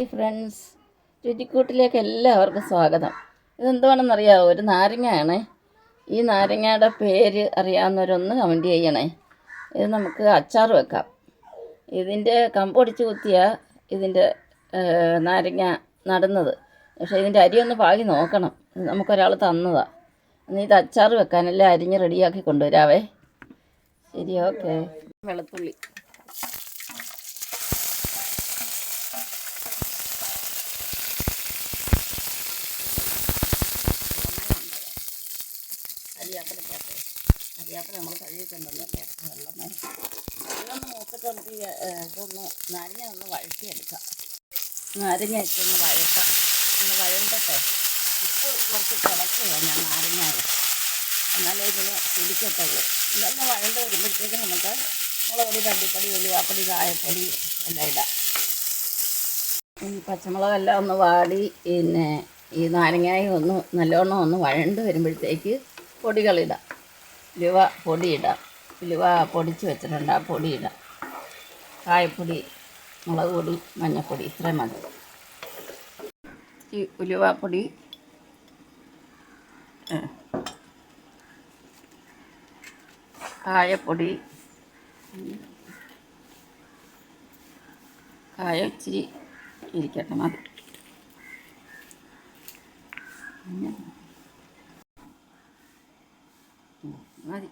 Friends രുചിക്കൂട്ടിലേക്ക് എല്ലാവർക്കും സ്വാഗതം. ഇതെന്തുവാണെന്നറിയാമോ ഒരു നാരങ്ങയാണ്. ഈ നാരങ്ങയുടെ പേര് അറിയാവുന്നവരൊന്ന് കമന്റ് ചെയ്യണേ. ഇത് നമുക്ക് അച്ചാർ വെക്കാം. ഇതിന്റെ കമ്പൊടിച്ച് കുത്തിയ ഇതിന്റെ നാരങ്ങ നടുന്നത്. പക്ഷേ ഇതിന്റെ ഒന്ന് പാകി നോക്കണം. നമുക്കൊരാൾ തന്നതാണ് ഇനി ഇത് അച്ചാർ വെക്കാനല്ലേ അരിഞ്ഞ് റെഡിയാക്കി കൊണ്ടുവരാവേ. ശരി ഓക്കെ വെളുത്തുള്ളി. കരിയാപ്പിലക്കകത്ത് കറിവേപ്പില നമ്മൾ കഴുകിക്കൊണ്ടല്ലേ വെള്ളം വേണം. ഇതൊന്ന് മൂത്തിട്ട് ഇതൊന്ന് നാരങ്ങ ഒന്ന് വഴറ്റിയെടുക്കാം. നാരങ്ങ ഇട്ടൊന്ന് വഴട്ടാം ഒന്ന് വഴണ്ടട്ടെ? ഉപ്പ് കുറച്ച് തിളക്കുക ഞാൻ നാരങ്ങായ. എന്നാലേ ഇതിന് പിടിക്കത്തുള്ളൂ ഇതൊന്ന് വഴണ്ട് വരുമ്പോഴത്തേക്ക് നമുക്ക് മുളക് പൊടി തണ്ടിപ്പൊടി ഉലുവാപ്പൊടി കായപ്പൊടി എല്ലാം ഇടാം. പച്ചമുളകെല്ലാം ഒന്ന് വാടി പിന്നെ ഈ നാരങ്ങായും ഒന്ന് നല്ലോണം ഒന്ന് വഴണ്ട് വരുമ്പോഴത്തേക്ക് പൊടികളിടാം. ഉലുവ പൊടിയിടാം. ഉലുവ പൊടിച്ച് വെച്ചിട്ടുണ്ട്. ആ പൊടിയിടാം. കായപ്പൊടി മുളക് പൊടി മഞ്ഞൾപ്പൊടി ഇത്രയും മതി. ഈ ഉലുവാപ്പൊടി കായപ്പൊടി. കായ ഇച്ചിരി ഇരിക്കട്ടെ മതി. ഉം, മതി.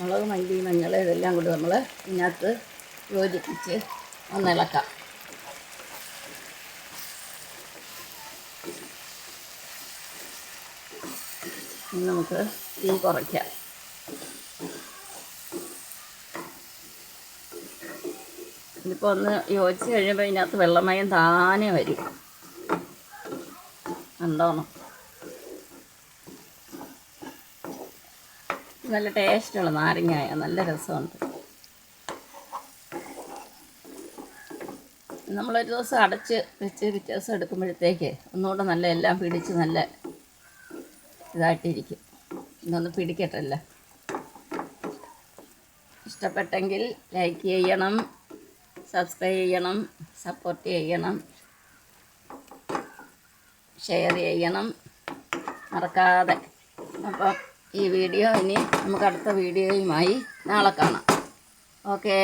മുളക് മല്ലി മഞ്ഞൾ ഇതെല്ലാം കൂടി നമ്മൾ ഇതിനകത്ത് യോജിപ്പിച്ച് ഒന്ന് ഇളക്കാം. ഇനി നമുക്ക് തീ കുറയ്ക്കാം. ഇതിപ്പോൾ ഒന്ന് യോജിച്ച് കഴിയുമ്പോൾ ഇതിനകത്ത് വെള്ളമയം താനെ വരും. കണ്ടോണം? നല്ല ടേസ്റ്റുള്ള നാരങ്ങായ. നല്ല രസമുണ്ട്. നമ്മളൊരു ദിവസം അടച്ച് വെച്ച് പിറ്റേ ദിവസം എടുക്കുമ്പോഴത്തേക്ക് ഒന്നുകൂടെ നല്ല എല്ലാം പിടിച്ച് നല്ല ഇതായിട്ടിരിക്കും. ഇതൊന്ന് പിടിക്കട്ടല്ല. ഇഷ്ടപ്പെട്ടെങ്കിൽ ലൈക്ക് ചെയ്യണം സബ്സ്ക്രൈബ് ചെയ്യണം സപ്പോർട്ട് ചെയ്യണം ഷെയർ ചെയ്യണം. മറക്കാതെ. അപ്പം ഈ വീഡിയോ ഇനി നമുക്ക് അടുത്ത വീഡിയോയുമായി നാളെ കാണാം. ഓക്കേ.